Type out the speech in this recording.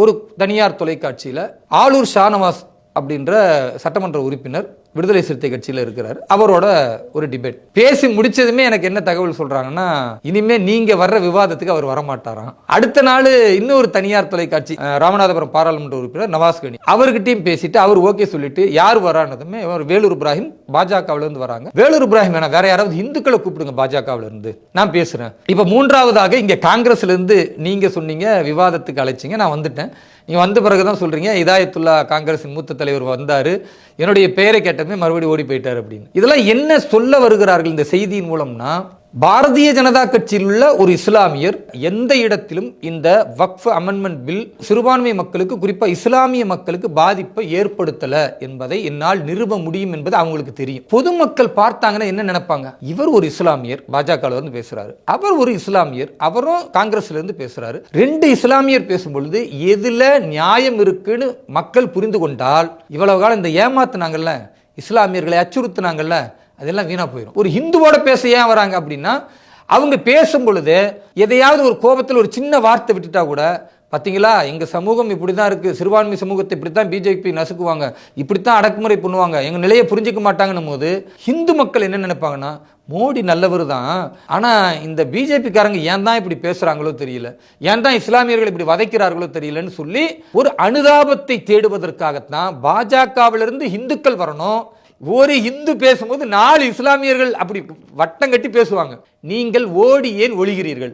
ஒரு தனியார் தொலைக்காட்சியில் ஆளூர் ஷானவாஸ் அப்படின்ற சட்டமன்ற உறுப்பினர் விடுதலை சிறுத்தை கட்சியில் இருக்கிறார். அவரோட ஒரு டிபேட் பேசி முடிச்சதுமே எனக்கு என்ன தகவல் சொல்றாங்கன்னா இனிமே நீங்க வர்ற விவாதத்துக்கு அவர் வரமாட்டாராம். அடுத்த நாள் இன்னொரு தனியார் தொலைக்காட்சி ராமநாதபுரம் பாராளுமன்ற உறுப்பினர் நவாஸ் கனி. அவர்கிட்டயும் பேசிட்டு அவர் ஓகே சொல்லிட்டு யார் வரானதுமே அவர் வேலூர் இப்ராஹிம் பாஜகவுல இருந்து வராங்க. வேலூர் இப்ராஹிம் வேணா வேற யாராவது இந்துக்களை கூப்பிடுங்க பாஜகவுல இருந்து. நான் பேசுறேன். இப்ப மூன்றாவதாக இங்க காங்கிரஸ்ல இருந்து நீங்க சொன்னீங்க விவாதத்துக்கு அழைச்சிங்க நான் வந்துட்டேன். நீங்க வந்த பிறகு தான் சொல்றீங்க இதாயத்துல்லா காங்கிரஸின் மூத்த தலைவர் வந்தாரு. என்னுடைய பெயரை கேட்டதுமே மறுபடியும் ஓடி போயிட்டார் அப்படின்னு. இதெல்லாம் என்ன சொல்ல வருகிறார்கள் இந்த செய்தியின் மூலம்னா பாரதிய ஜனதா கட்சியில் உள்ள ஒரு இஸ்லாமியர் எந்த இடத்திலும் இந்த வக்ஃப் அமெண்ட்மெண்ட் பில் சிறுபான்மை மக்களுக்கு குறிப்பா இஸ்லாமிய மக்களுக்கு பாதிப்பை ஏற்படுத்தல என்பதை என்னால் நிறுவ முடியும் என்பது அவங்களுக்கு தெரியும். பொதுமக்கள் பார்த்தாங்கன்னா என்ன நினைப்பாங்க? இவர் ஒரு இஸ்லாமியர் பாஜக இருந்து பேசுறாரு. அவர் ஒரு இஸ்லாமியர் அவரும் காங்கிரஸ்ல இருந்து பேசுறாரு. ரெண்டு இஸ்லாமியர் பேசும்பொழுது எதுல நியாயம் இருக்குன்னு மக்கள் புரிந்து கொண்டால் இவ்வளவு காலம் இந்த ஏமாத்துனாங்கல்ல இஸ்லாமியர்களை அச்சுறுத்தினாங்கல்ல அதெல்லாம் வீணாக போயிடும் ஒரு ஹிந்துவோட பேச ஏன் வராங்க அப்படின்னா அவங்க பேசும் பொழுது எதையாவது ஒரு கோபத்தில் ஒரு சின்ன வார்த்தை விட்டுட்டா கூட பார்த்தீங்களா எங்கள் சமூகம் இப்படி தான் இருக்குது சிறுபான்மை சமூகத்தை இப்படி தான் பிஜேபி நசுக்குவாங்க இப்படித்தான் அடக்குமுறை பண்ணுவாங்க எங்கள் நிலையை புரிஞ்சுக்க மாட்டாங்கன்னும் போது ஹிந்து மக்கள் என்ன நினைப்பாங்கன்னா மோடி நல்லவர் தான். ஆனால் இந்த பிஜேபிக்காரங்க ஏன் தான் இப்படி பேசுகிறாங்களோ தெரியல. ஏன் தான் இஸ்லாமியர்கள் இப்படி வதைக்கிறார்களோ தெரியலன்னு சொல்லி ஒரு அனுதாபத்தை தேடுவதற்காகத்தான் பாஜகவிலிருந்து இந்துக்கள் வரணும். ஒரு இந்து பேசும்போது நாலு இஸ்லாமியர்கள் அப்படி வட்டம் கட்டி பேசுவாங்க. நீங்கள் ஓடி ஏன் ஒழிகிறீர்கள்?